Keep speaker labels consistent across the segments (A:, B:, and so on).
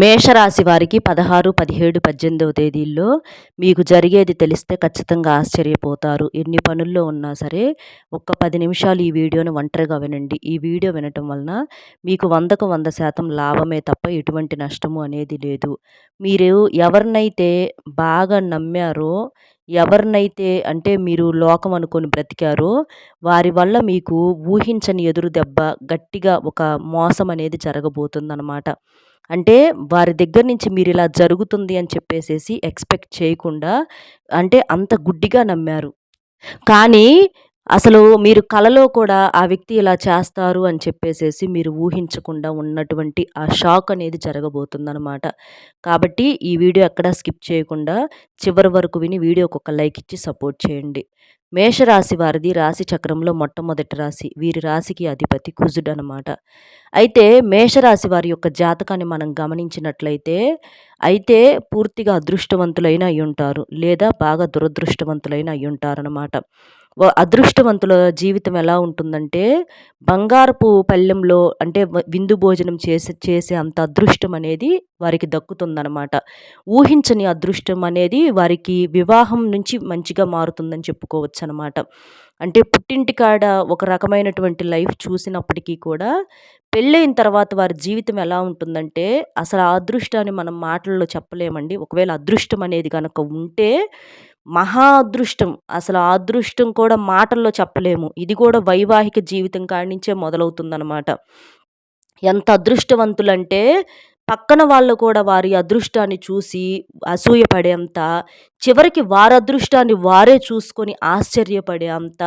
A: మేషరాశి వారికి పదహారు పదిహేడు పద్దెనిమిదవ తేదీల్లో మీకు జరిగేది తెలిస్తే ఖచ్చితంగా ఆశ్చర్యపోతారు. ఎన్ని పనుల్లో ఉన్నా సరే ఒక్క పది నిమిషాలు ఈ వీడియోను ఒంటరిగా వినండి. ఈ వీడియో వినటం వలన మీకు వందకు వంద శాతం లాభమే తప్ప ఎటువంటి నష్టము అనేది లేదు. మీరు ఎవరినైతే బాగా నమ్మారో ఎవరినైతే అంటే మీరు లోకం అనుకొని బ్రతికారో వారి వల్ల మీకు ఊహించని ఎదురు దెబ్బ గట్టిగా ఒక మోసం అనేది జరగబోతుందన్నమాట. అంటే వారి దగ్గర నుంచి మీరు ఇలా జరుగుతుంది అని చెప్పేసేసి ఎక్స్పెక్ట్ చేయకుండా అంటే అంత గుడ్డిగా నమ్మారు. కానీ అసలు మీరు కలలో కూడా ఆ వ్యక్తి ఇలా చేస్తారు అని చెప్పేసేసి మీరు ఊహించకుండా ఉన్నటువంటి ఆ షాక్ అనేది జరగబోతుందనమాట కాబట్టి ఈ వీడియో ఎక్కడా స్కిప్ చేయకుండా చివరి వరకు విని వీడియోకి ఒక లైక్ ఇచ్చి సపోర్ట్ చేయండి. మేషరాశి వారిది రాశి చక్రంలో మొట్టమొదటి రాశి. వీరి రాశికి అధిపతి కుజుడు అనమాట అయితే మేషరాశి వారి యొక్క జాతకాన్ని మనం గమనించినట్లయితే అయితే పూర్తిగా అదృష్టవంతులైన అయి ఉంటారు లేదా బాగా దురదృష్టవంతులైన అయి ఉంటారనమాట అదృష్టవంతుల జీవితం ఎలా ఉంటుందంటే బంగారపు పళ్ళెంలో అంటే విందు భోజనం చేసే చేసే అంత అదృష్టం అనేది వారికి దక్కుతుందనమాట ఊహించని అదృష్టం అనేది వారికి వివాహం నుంచి మంచిగా మారుతుందని చెప్పుకోవచ్చు అనమాట అంటే పుట్టింటికాడ ఒక రకమైనటువంటి లైఫ్ చూసినప్పటికీ కూడా పెళ్ళైన తర్వాత వారి జీవితం ఎలా ఉంటుందంటే అసలు ఆ అదృష్టాన్ని మనం మాటల్లో చెప్పలేమండి. ఒకవేళ అదృష్టం అనేది కనుక ఉంటే మహా అదృష్టం అసలు ఆ అదృష్టం కూడా మాటల్లో చెప్పలేము. ఇది కూడా వైవాహిక జీవితం కాడి నుంచే మొదలవుతుందనమాట ఎంత అదృష్టవంతులంటే పక్కన వాళ్ళు కూడా వారి అదృష్టాన్ని చూసి అసూయపడేంత చివరికి వారి అదృష్టాన్ని వారే చూసుకొని ఆశ్చర్యపడే అంత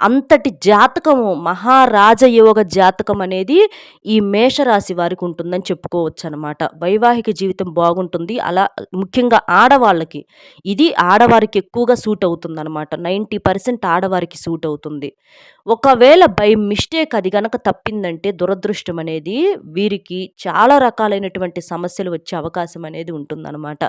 A: అంతటి జాతకము మహారాజయోగ జాతకం అనేది ఈ మేషరాశి వారికి ఉంటుందని చెప్పుకోవచ్చు అనమాట వైవాహిక జీవితం బాగుంటుంది. అలా ముఖ్యంగా ఆడవాళ్ళకి ఇది ఆడవారికి ఎక్కువగా సూట్ అవుతుంది అనమాట నైంటీ పర్సెంట్ ఆడవారికి సూట్ అవుతుంది. ఒకవేళ బై మిస్టేక్ అది గనక తప్పిందంటే దురదృష్టం అనేది వీరికి చాలా రకాలైనటువంటి సమస్యలు వచ్చే అవకాశం అనేది ఉంటుందన్నమాట.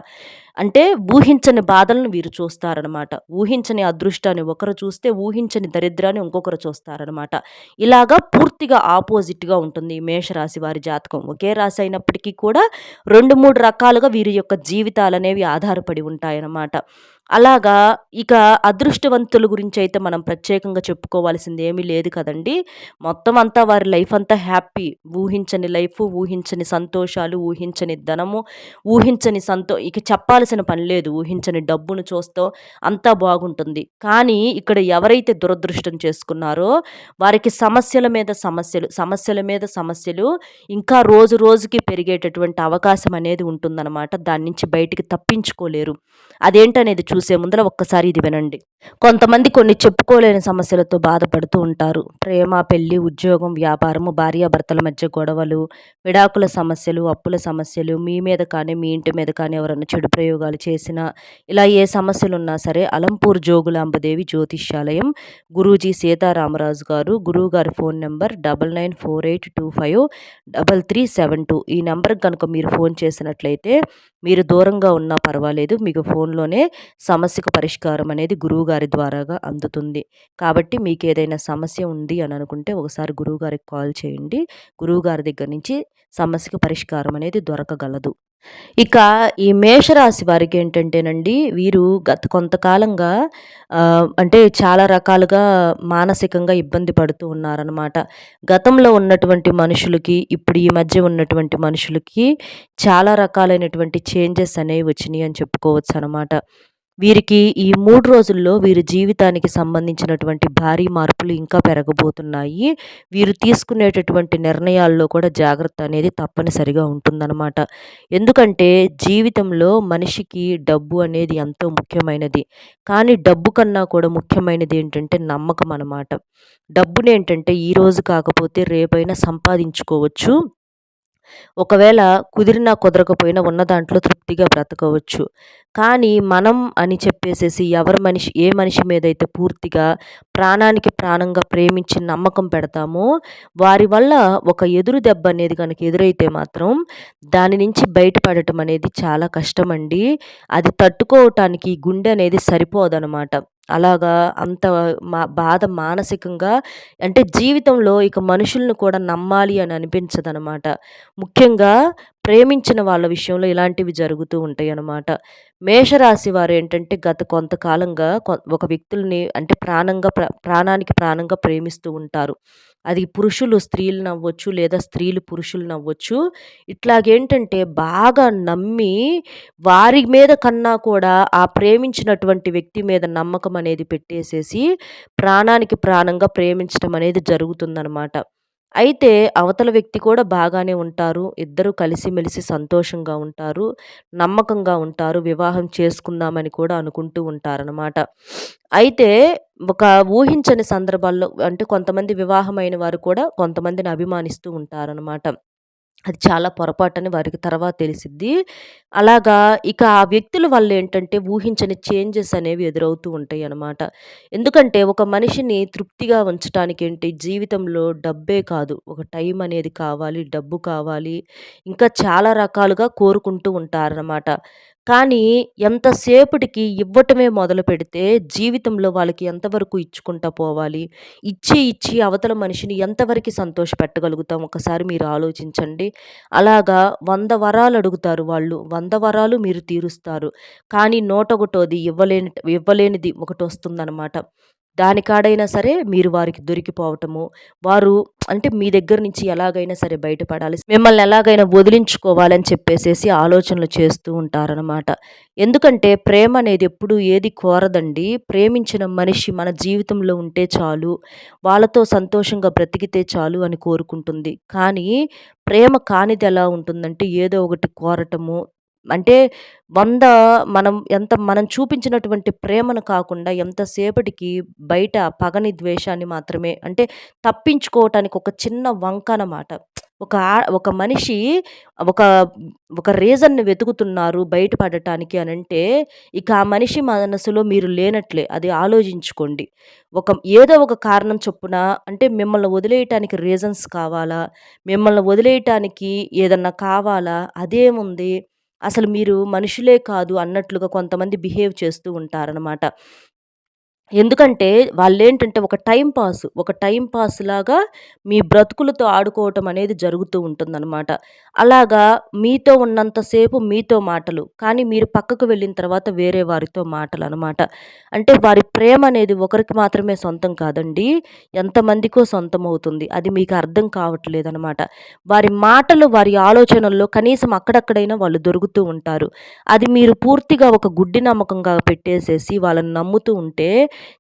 A: అంటే ఊహించని బాధలను వీరు చూస్తారనమాట ఊహించని అదృష్టాన్ని ఒకరు చూస్తే ఊహించని దరిద్ర దరిద్రాన్ని ఇంకొకరు చూస్తారనమాట ఇలాగా పూర్తిగా ఆపోజిట్గా ఉంటుంది మేషరాశి వారి జాతకం. ఒకే రాశి అయినప్పటికీ కూడా రెండు మూడు రకాలుగా వీరి యొక్క జీవితాలు అనేవి ఆధారపడి ఉంటాయన్నమాట. అలాగా ఇక అదృష్టవంతుల గురించి అయితే మనం ప్రత్యేకంగా చెప్పుకోవాల్సింది ఏమీ లేదు కదండి. మొత్తం అంతా వారి లైఫ్ అంతా హ్యాపీ. ఊహించని లైఫ్ ఊహించని సంతోషాలు ఊహించని ధనము ఊహించని సంతో ఇక చెప్పాల్సిన పని లేదు. ఊహించని డబ్బును చూస్తాం అంతా బాగుంటుంది. కానీ ఇక్కడ ఎవరైతే దురదృష్టం చేసుకున్నారో వారికి సమస్యల మీద సమస్యలు సమస్యల మీద సమస్యలు ఇంకా రోజు రోజుకి పెరిగేటటువంటి అవకాశం అనేది ఉంటుందన్నమాట. దాని నుంచి బయటికి తప్పించుకోలేరు. అదేంటనేది చూసే ముందర ఒక్కసారి ఇది వినండి. కొంతమంది కొన్ని చెప్పుకోలేని సమస్యలతో బాధపడుతూ ఉంటారు. ప్రేమ పెళ్ళి ఉద్యోగం వ్యాపారము భార్యాభర్తల మధ్య గొడవలు విడాకుల సమస్యలు అప్పుల సమస్యలు మీ మీద కానీ మీ ఇంటి మీద కానీ ఎవరైనా చెడు ప్రయోగాలు చేసినా ఇలా ఏ సమస్యలు ఉన్నా సరే అలంపూర్ జోగులాంబదేవి జ్యోతిష్యాలయం గురూజీ సీతారామరాజు గారు గురువు గారి phone number double nine four eight two five double three seven two. ఈ నెంబర్కి కనుక మీరు ఫోన్ చేసినట్లయితే మీరు దూరంగా ఉన్నా పర్వాలేదు మీకు ఫోన్లోనే సమస్యకు పరిష్కారం అనేది గురువు గురువుగారి ద్వారాగా అందుతుంది. కాబట్టి మీకు ఏదైనా సమస్య ఉంది అని అనుకుంటే ఒకసారి గురువుగారికి కాల్ చేయండి. గురువుగారి దగ్గర నుంచి సమస్యకు పరిష్కారం అనేది దొరకగలదు. ఇక ఈ మేషరాశి వారికి ఏంటంటేనండి వీరు గత కొంతకాలంగా అంటే చాలా రకాలుగా మానసికంగా ఇబ్బంది పడుతూ ఉన్నారనమాట గతంలో ఉన్నటువంటి మనుషులకి ఇప్పుడు ఈ మధ్య ఉన్నటువంటి మనుషులకి చాలా రకాలైనటువంటి చేంజెస్ అనేవి వచ్చినాయి అని చెప్పుకోవచ్చు అనమాట వీరికి ఈ మూడు రోజుల్లో వీరి జీవితానికి సంబంధించినటువంటి భారీ మార్పులు ఇంకా పెరగబోతున్నాయి. వీరు తీసుకునేటటువంటి నిర్ణయాల్లో కూడా జాగ్రత్త అనేది తప్పనిసరిగా ఉంటుందన్నమాట. ఎందుకంటే జీవితంలో మనిషికి డబ్బు అనేది ఎంతో ముఖ్యమైనది. కానీ డబ్బు కన్నా కూడా ముఖ్యమైనది ఏంటంటే నమ్మకం అన్నమాట. డబ్బుని ఏంటంటే ఈరోజు కాకపోతే రేపైనా సంపాదించుకోవచ్చు. ఒకవేళ కుదిరినా కుదరకపోయినా ఉన్న దాంట్లో తృప్తిగా బ్రతకవచ్చు. కానీ మనం అని చెప్పేసేసి ఎవరి మనిషి ఏ మనిషి మీద అయితే పూర్తిగా ప్రాణానికి ప్రాణంగా ప్రేమించి నమ్మకం పెడతామో వారి వల్ల ఒక ఎదురు దెబ్బ అనేది కనుక ఎదురైతే మాత్రం దాని నుంచి బయటపడటం అనేది చాలా కష్టమండి. అది తట్టుకోవటానికి గుండె అనేది సరిపోదనమాట. అలాగా అంత మా బాధ మానసికంగా అంటే జీవితంలో ఇక మనుషులను కూడా నమ్మాలి అని అనిపించదనమాట. ముఖ్యంగా ప్రేమించిన వాళ్ళ విషయంలో ఇలాంటివి జరుగుతూ ఉంటాయి అన్నమాట. మేషరాశి వారు ఏంటంటే గత కొంతకాలంగా ఒక వ్యక్తుల్ని అంటే ప్రాణంగా ప్రాణానికి ప్రాణంగా ప్రేమిస్తూ ఉంటారు. అది పురుషులు స్త్రీలు నవ్వచ్చు లేదా స్త్రీలు పురుషులు నవ్వచ్చు. ఇట్లాగేంటంటే బాగా నమ్మి వారి మీద కన్నా కూడా ఆ ప్రేమించినటువంటి వ్యక్తి మీద నమ్మకం అనేది పెట్టేసేసి ప్రాణానికి ప్రాణంగా ప్రేమించడం అనేది జరుగుతుందనమాట అయితే అవతల వ్యక్తి కూడా బాగానే ఉంటారు. ఇద్దరు కలిసిమెలిసి సంతోషంగా ఉంటారు. నమ్మకంగా ఉంటారు. వివాహం చేసుకుందామని కూడా అనుకుంటూ ఉంటారనమాట అయితే ఒక ఊహించని సందర్భాల్లో అంటే కొంతమంది వివాహమైన వారు కూడా కొంతమందిని అభిమానిస్తూ ఉంటారనమాట అది చాలా పొరపాటని వారికి తర్వాత తెలిసిద్ది. అలాగా ఇక ఆ వ్యక్తుల వల్ల ఏంటంటే ఊహించని చేంజెస్ అనేవి ఎదురవుతూ ఉంటాయి అన్నమాట ఎందుకంటే ఒక మనిషిని తృప్తిగా ఉంచడానికి ఏంటి జీవితంలో డబ్బే కాదు. ఒక టైం అనేది కావాలి డబ్బు కావాలి. ఇంకా చాలా రకాలుగా కోరుకుంటూ ఉంటారన్నమాట. కానీ ఎంతసేపటికి ఇవ్వటమే మొదలు పెడితే జీవితంలో వాళ్ళకి ఎంతవరకు ఇచ్చుకుంటా పోవాలి? ఇచ్చి ఇచ్చి అవతల మనిషిని ఎంతవరకు సంతోష పెట్టగలుగుతాం? ఒకసారి మీరు ఆలోచించండి. అలాగా వంద వరాలు అడుగుతారు వాళ్ళు. వంద వరాలు మీరు తీరుస్తారు. కానీ నూట ఒకటోది ఇవ్వలేని ఇవ్వలేనిది ఒకటి వస్తుందన్నమాట. దానికాడైనా సరే మీరు వారికి దొరికిపోవటము వారు అంటే మీ దగ్గర నుంచి ఎలాగైనా సరే బయటపడాలి. మిమ్మల్ని ఎలాగైనా వదిలించుకోవాలని చెప్పేసేసి ఆలోచనలు చేస్తూ ఉంటారనమాట ఎందుకంటే ప్రేమ అనేది ఎప్పుడు ఏది కోరదండి. ప్రేమించిన మనిషి మన జీవితంలో ఉంటే చాలు వాళ్ళతో సంతోషంగా బ్రతికితే చాలు అని కోరుకుంటుంది. కానీ ప్రేమ కానిది ఎలా ఉంటుందంటే ఏదో ఒకటి కోరటము అంటే వంద మనం ఎంత మనం చూపించినటువంటి ప్రేమను కాకుండా ఎంతసేపటికి బయట పగని ద్వేషాన్ని మాత్రమే అంటే తప్పించుకోవటానికి ఒక చిన్న వంక అనమాట ఒక ఒక మనిషి ఒక ఒక రీజన్‌ని వెతుకుతున్నారు బయటపడటానికి అని అంటే ఇక ఆ మనిషి మనసులో మీరు లేనట్లే. అది ఆలోచించుకోండి. ఒక ఏదో ఒక కారణం చొప్పున అంటే మిమ్మల్ని వదిలేయటానికి రీజన్స్ కావాలా? మిమ్మల్ని వదిలేయటానికి ఏదన్నా కావాలా? అదేముంది? అసలు మీరు మనుషులే కాదు అన్నట్లుగా కొంతమంది బిహేవ్ చేస్తూ ఉంటారనమాట. ఎందుకంటే వాళ్ళేంటంటే ఒక టైం పాస్ ఒక టైం పాస్ లాగా మీ బ్రతుకులతో ఆడుకోవటం అనేది జరుగుతూ ఉంటుందన్నమాట. అలాగా మీతో ఉన్నంతసేపు మీతో మాటలు కానీ మీరు పక్కకు వెళ్ళిన తర్వాత వేరే వారితో మాటలు అనమాట అంటే వారి ప్రేమ అనేది ఒకరికి మాత్రమే సొంతం కాదండి ఎంతమందికో సొంతం అవుతుంది అది మీకు అర్థం కావట్లేదు అనమాట వారి మాటలు వారి ఆలోచనల్లో కనీసం అక్కడక్కడైనా వాళ్ళు దొరుకుతూ ఉంటారు. అది మీరు పూర్తిగా ఒక గుడ్డి నమ్మకంగా పెట్టేసేసి వాళ్ళని నమ్ముతూ ఉంటే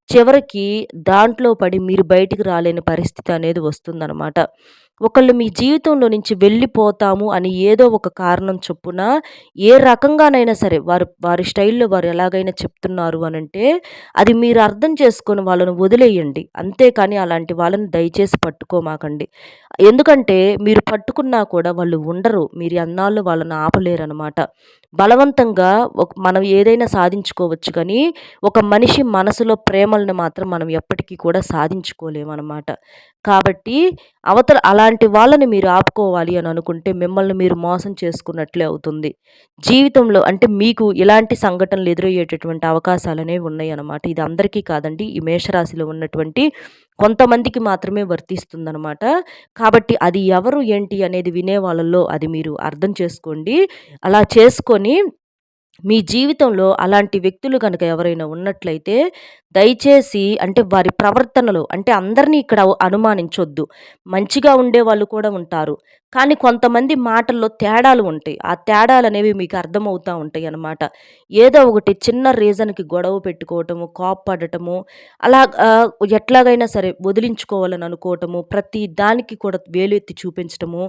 A: చివరికి దాంట్లో పడి మీరు బయటికి రాలేని పరిస్థితి అనేది వస్తుందన్నమాట. ఒకళ్ళు మీ జీవితంలో నుంచి వెళ్ళిపోతాము అని ఏదో ఒక కారణం చొప్పున ఏ రకంగానైనా సరే వారు వారి స్టైల్లో వారు ఎలాగైనా చెప్తున్నారు అని అంటే అది మీరు అర్థం చేసుకొని వాళ్ళను వదిలేయండి. అంతేకాని అలాంటి వాళ్ళని దయచేసి పట్టుకోమాకండి. ఎందుకంటే మీరు పట్టుకున్నా కూడా వాళ్ళు ఉండరు. మీరు అన్నాళ్ళు వాళ్ళని ఆపలేరు అనమాట బలవంతంగా ఒక మనం ఏదైనా సాధించుకోవచ్చు కానీ ఒక మనిషి మనసులో ప్రేమలను మాత్రం మనం ఎప్పటికీ కూడా సాధించుకోలేమన్నమాట. కాబట్టి అవతల అలా అలాంటి వాళ్ళని మీరు ఆపుకోవాలి అని అనుకుంటే మిమ్మల్ని మీరు మోసం చేసుకున్నట్లే అవుతుంది. జీవితంలో అంటే మీకు ఇలాంటి సంఘటనలు ఎదురయ్యేటటువంటి అవకాశాలు అనేవి ఉన్నాయి అన్నమాట. ఇది అందరికీ కాదండి. ఈ మేషరాశిలో ఉన్నటువంటి కొంతమందికి మాత్రమే వర్తిస్తుందనమాట కాబట్టి అది ఎవరు ఏంటి అనేది వినే వాళ్ళల్లో అది మీరు అర్థం చేసుకోండి. అలా చేసుకొని మీ జీవితంలో అలాంటి వ్యక్తులు కనుక ఎవరైనా ఉన్నట్లయితే దయచేసి అంటే వారి ప్రవర్తనలు అంటే అందరినీ ఇక్కడ అనుమానించొద్దు. మంచిగా ఉండేవాళ్ళు కూడా ఉంటారు. కానీ కొంతమంది మాటల్లో తేడాలు ఉంటాయి. ఆ తేడాలు అనేవి మీకు అర్థమవుతూ ఉంటాయి అన్నమాట. ఏదో ఒకటి చిన్న రీజన్కి గొడవ పెట్టుకోవటము కోప్పడటము అలా ఎట్లాగైనా సరే వదిలించుకోవాలని అనుకోవటము ప్రతి దానికి కూడా వేలు ఎత్తి చూపించటము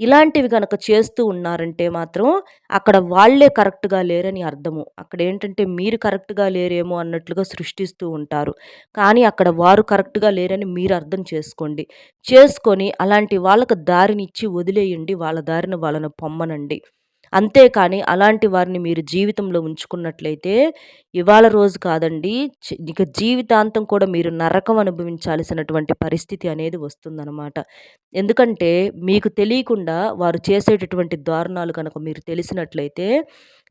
A: ఇలాంటివి కనుక చేస్తూ ఉన్నారంటే మాత్రం అక్కడ వాళ్ళే కరెక్ట్గా లేరని అర్థము. అక్కడ ఏంటంటే మీరు కరెక్ట్గా లేరేమో అన్నట్లుగా సృష్టిస్తూ ఉంటారు. కానీ అక్కడ వారు కరెక్ట్గా లేరని మీరు అర్థం చేసుకోండి. చేసుకొని అలాంటి వాళ్ళకు దారినిచ్చి వదిలేయండి వాళ్ళ దారిన వాళ్ళను పొమ్మనండి. అంతేకాని అలాంటి వారిని మీరు జీవితంలో ఉంచుకున్నట్లయితే ఇవాళ రోజు కాదండి ఇక జీవితాంతం కూడా మీరు నరకం అనుభవించాల్సినటువంటి పరిస్థితి అనేది వస్తుందన్నమాట. ఎందుకంటే మీకు తెలియకుండా వారు చేసేటటువంటి దారుణాలు కనుక మీరు తెలిసినట్లయితే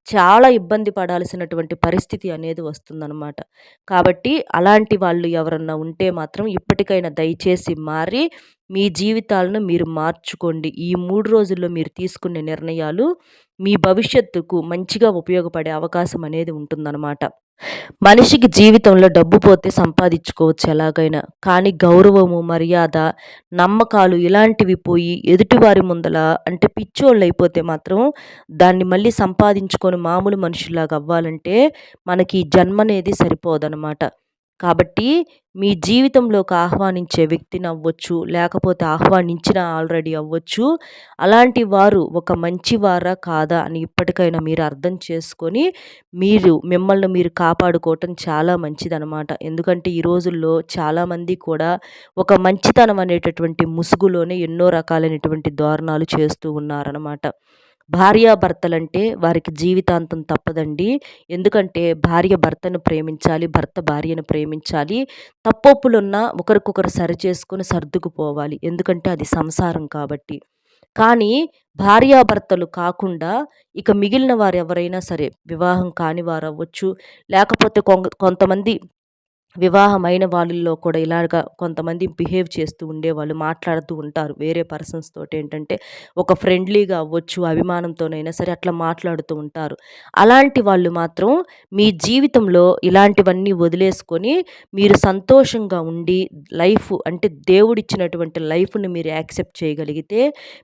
A: చాలా ఇబ్బంది పడాల్సినటువంటి పరిస్థితి అనేది వస్తుందన్నమాట. కాబట్టి అలాంటి వాళ్ళు ఎవరన్నా ఉంటే మాత్రం ఇప్పటికైనా దయచేసి మారి మీ జీవితాలను మీరు మార్చుకోండి. ఈ మూడు రోజుల్లో మీరు తీసుకునే నిర్ణయాలు మీ భవిష్యత్తుకు మంచిగా ఉపయోగపడే అవకాశం అనేది ఉంటుందన్నమాట. మనిషికి జీవితంలో డబ్బు పోతే సంపాదించుకోవచ్చు ఎలాగైనా. కానీ గౌరవము మర్యాద నమ్మకాలు ఇలాంటివి పోయి ఎదుటివారి ముందల అంటే పిచ్చోళ్ళు అయిపోతే మాత్రం దాన్ని మళ్ళీ సంపాదించుకొని మామూలు మనుషుల్లాగా అవ్వాలంటే మనకి జన్మ అనేది సరిపోదనమాట కాబట్టి మీ జీవితంలోకి ఆహ్వానించే వ్యక్తిని అవ్వచ్చు లేకపోతే ఆహ్వానించిన ఆల్రెడీ అవ్వచ్చు. అలాంటి వారు ఒక మంచివారా కాదా అని ఇప్పటికైనా మీరు అర్థం చేసుకొని మీరు మిమ్మల్ని మీరు కాపాడుకోవటం చాలా మంచిదనమాట ఎందుకంటే ఈ రోజుల్లో చాలామంది కూడా ఒక మంచితనం అనేటటువంటి ముసుగులోనే ఎన్నో రకాలైనటువంటి దారుణాలు చేస్తూ ఉన్నారనమాట భార్యాభర్తలంటే వారికి జీవితాంతం తప్పదండి. ఎందుకంటే భార్య భర్తను ప్రేమించాలి భర్త భార్యను ప్రేమించాలి. తప్పొప్పులున్నా ఒకరికొకరు సరి చేసుకొని సర్దుకుపోవాలి. ఎందుకంటే అది సంసారం కాబట్టి. కానీ భార్యాభర్తలు కాకుండా ఇక మిగిలిన వారు ఎవరైనా సరే వివాహం కాని వారు అవ్వచ్చు లేకపోతే కొంతమంది వివాహమైన వాళ్ళల్లో కూడా ఇలాగా కొంతమంది బిహేవ్ చేస్తూ ఉండేవాళ్ళు మాట్లాడుతూ ఉంటారు. వేరే పర్సన్స్ తోటి ఏంటంటే ఒక ఫ్రెండ్లీగా అవ్వచ్చు అభిమానంతోనైనా సరే అట్లా మాట్లాడుతూ ఉంటారు. అలాంటి వాళ్ళు మాత్రం మీ జీవితంలో ఇలాంటివన్నీ వదిలేసుకొని మీరు సంతోషంగా ఉండి లైఫ్ అంటే దేవుడిచ్చినటువంటి లైఫ్ని మీరు యాక్సెప్ట్ చేయగలిగితే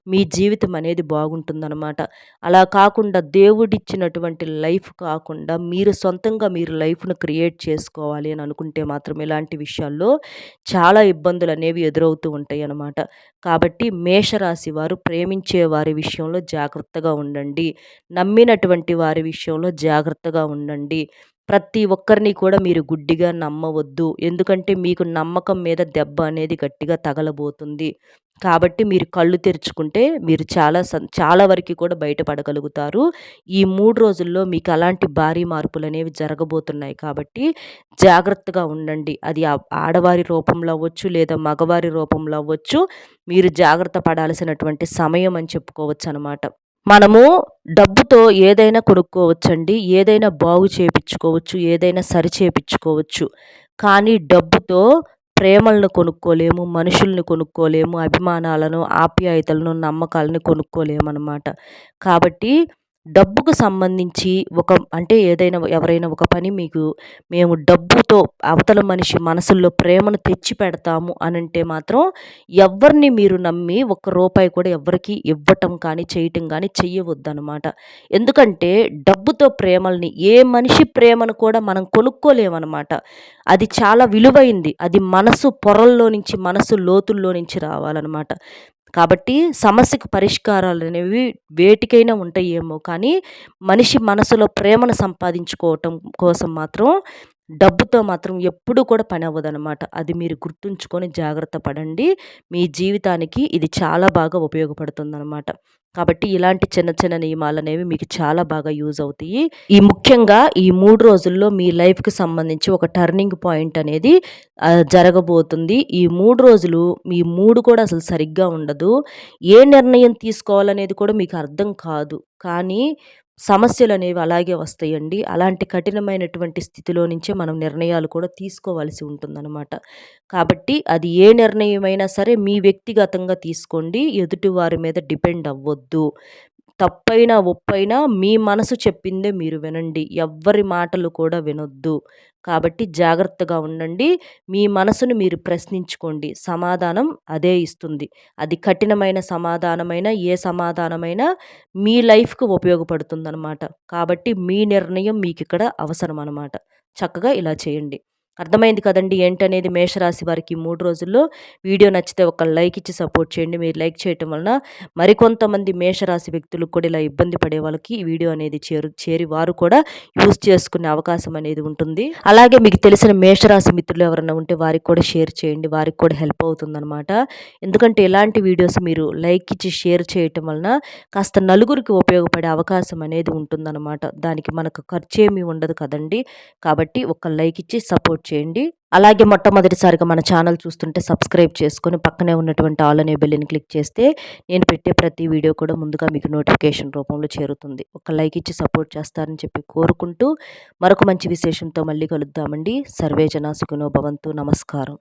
A: మీ జీవితం అనేది బాగుంటుందన్నమాట. అలా కాకుండా దేవుడిచ్చినటువంటి లైఫ్ కాకుండా మీరు సొంతంగా మీరు లైఫ్ను క్రియేట్ చేసుకోవాలి అని అనుకుంటే మాత్రం ఇలాంటి విషయాల్లో చాలా ఇబ్బందులు అనేవి ఎదురవుతూ ఉంటాయి అన్నమాట కాబట్టి మేషరాశి వారు ప్రేమించే వారి విషయంలో జాగ్రత్తగా ఉండండి. నమ్మినటువంటి వారి విషయంలో జాగ్రత్తగా ఉండండి. ప్రతి ఒక్కరిని కూడా మీరు గుడ్డిగా నమ్మవద్దు. ఎందుకంటే మీకు నమ్మకం మీద దెబ్బ అనేది గట్టిగా తగలబోతుంది. కాబట్టి మీరు కళ్ళు తెరుచుకుంటే మీరు చాలా సం చాలా వరకు కూడా బయటపడగలుగుతారు. ఈ మూడు రోజుల్లో మీకు అలాంటి భారీ మార్పులు అనేవి జరగబోతున్నాయి కాబట్టి జాగ్రత్తగా ఉండండి. అది ఆడవారి రూపంలో అవ్వచ్చు లేదా మగవారి రూపంలో అవ్వచ్చు. మీరు జాగ్రత్త పడాల్సినటువంటి సమయం అని చెప్పుకోవచ్చు అనమాట మనము డబ్బుతో ఏదైనా కొనుక్కోవచ్చండి ఏదైనా బాగు చేపించుకోవచ్చు ఏదైనా సరి చేపించుకోవచ్చు. కానీ డబ్బుతో ప్రేమలను కొనుక్కోలేము మనుషుల్ని కొనుక్కోలేము అభిమానాలను ఆప్యాయతలను నమ్మకాలను కొనుక్కోలేము అనమాట కాబట్టి డబ్బుకు సంబంధించి ఒక అంటే ఏదైనా ఎవరైనా ఒక పని మీకు మేము డబ్బుతో అవతల మనిషి మనసుల్లో ప్రేమను తెచ్చి పెడతాము అని అంటే మాత్రం ఎవరిని మీరు నమ్మి ఒక్క రూపాయి కూడా ఎవరికి ఇవ్వటం కానీ చేయటం కానీ చెయ్యవద్దనమాట ఎందుకంటే డబ్బుతో ప్రేమల్ని ఏ మనిషి ప్రేమను కూడా మనం కొనుక్కోలేమన్నమాట. అది చాలా విలువైంది. అది మనసు పొరల్లో నుంచి మనసు లోతుల్లో నుంచి రావాలన్నమాట. కాబట్టి సమస్యకు పరిష్కారాలు అనేవి వేటికైనా ఉంటాయేమో కానీ మనిషి మనసులో ప్రేమను సంపాదించుకోవటం కోసం మాత్రం డబ్బుతో మాత్రం ఎప్పుడూ కూడా పని అవ్వదనమాట అది మీరు గుర్తుంచుకొని జాగ్రత్త పడండి. మీ జీవితానికి ఇది చాలా బాగా ఉపయోగపడుతుందన్నమాట. కాబట్టి ఇలాంటి చిన్న చిన్న నియమాలు అనేవి మీకు చాలా బాగా యూజ్ అవుతాయి. ఈ ముఖ్యంగా ఈ మూడు రోజుల్లో మీ లైఫ్కి సంబంధించి ఒక టర్నింగ్ పాయింట్ అనేది జరగబోతుంది. ఈ మూడు రోజులు మీ మూడు కూడా అసలు సరిగ్గా ఉండదు. ఏ నిర్ణయం తీసుకోవాలనేది కూడా మీకు అర్థం కాదు. కానీ సమస్యలు అనేవి అలాగే వస్తాయండి. అలాంటి కఠినమైనటువంటి స్థితిలో నుంచే మనం నిర్ణయాలు కూడా తీసుకోవాల్సి ఉంటుందన్నమాట. కాబట్టి అది ఏ నిర్ణయమైనా సరే మీ వ్యక్తిగతంగా తీసుకోండి. ఎదుటి వారి మీద డిపెండ్ అవ్వద్దు. తప్పైనా ఒప్పైనా మీ మనసు చెప్పిందే మీరు వినండి. ఎవ్వరి మాటలు కూడా వినొద్దు. కాబట్టి జాగ్రత్తగా ఉండండి. మీ మనసును మీరు ప్రశ్నించుకోండి. సమాధానం అదే ఇస్తుంది. అది కఠినమైన సమాధానమైన ఏ సమాధానమైనా మీ లైఫ్కు ఉపయోగపడుతుందన్నమాట. కాబట్టి మీ నిర్ణయం మీకు ఇక్కడ అవసరం అన్నమాట చక్కగా ఇలా చేయండి. అర్థమైంది కదండి ఏంటనేది మేషరాశి వారికి మూడు రోజుల్లో. వీడియో నచ్చితే ఒక లైక్ ఇచ్చి సపోర్ట్ చేయండి. మీరు లైక్ చేయటం వలన మరికొంతమంది మేషరాశి వ్యక్తులకు కూడా ఇలా ఇబ్బంది పడే వాళ్ళకి ఈ వీడియో అనేది చేరు చేరి వారు కూడా యూజ్ చేసుకునే అవకాశం అనేది ఉంటుంది. అలాగే మీకు తెలిసిన మేషరాశి మిత్రులు ఎవరైనా ఉంటే వారికి కూడా షేర్ చేయండి. వారికి కూడా హెల్ప్ అవుతుందన్నమాట. ఎందుకంటే ఇలాంటి వీడియోస్ మీరు లైక్ ఇచ్చి షేర్ చేయటం వలన కాస్త నలుగురికి ఉపయోగపడే అవకాశం అనేది ఉంటుందన్నమాట. దానికి మనకు ఖర్చు ఏమీ ఉండదు కదండి. కాబట్టి ఒక లైక్ ఇచ్చి సపోర్ట్ చేయండి. అలాగే మొట్టమొదటిసారిగా మన ఛానల్ చూస్తుంటే సబ్స్క్రైబ్ చేసుకొని పక్కనే ఉన్నటువంటి ఆల్ అనే బెల్లిని క్లిక్ చేస్తే నేను పెట్టే ప్రతి వీడియో కూడా ముందుగా మీకు నోటిఫికేషన్ రూపంలో చేరుతుంది. ఒక లైక్ ఇచ్చి సపోర్ట్ చేస్తారని చెప్పి కోరుకుంటూ మరొక మంచి విశేషంతో మళ్ళీ కలుద్దామండి. సర్వే జనా సుఖినో భవంతు. నమస్కారం.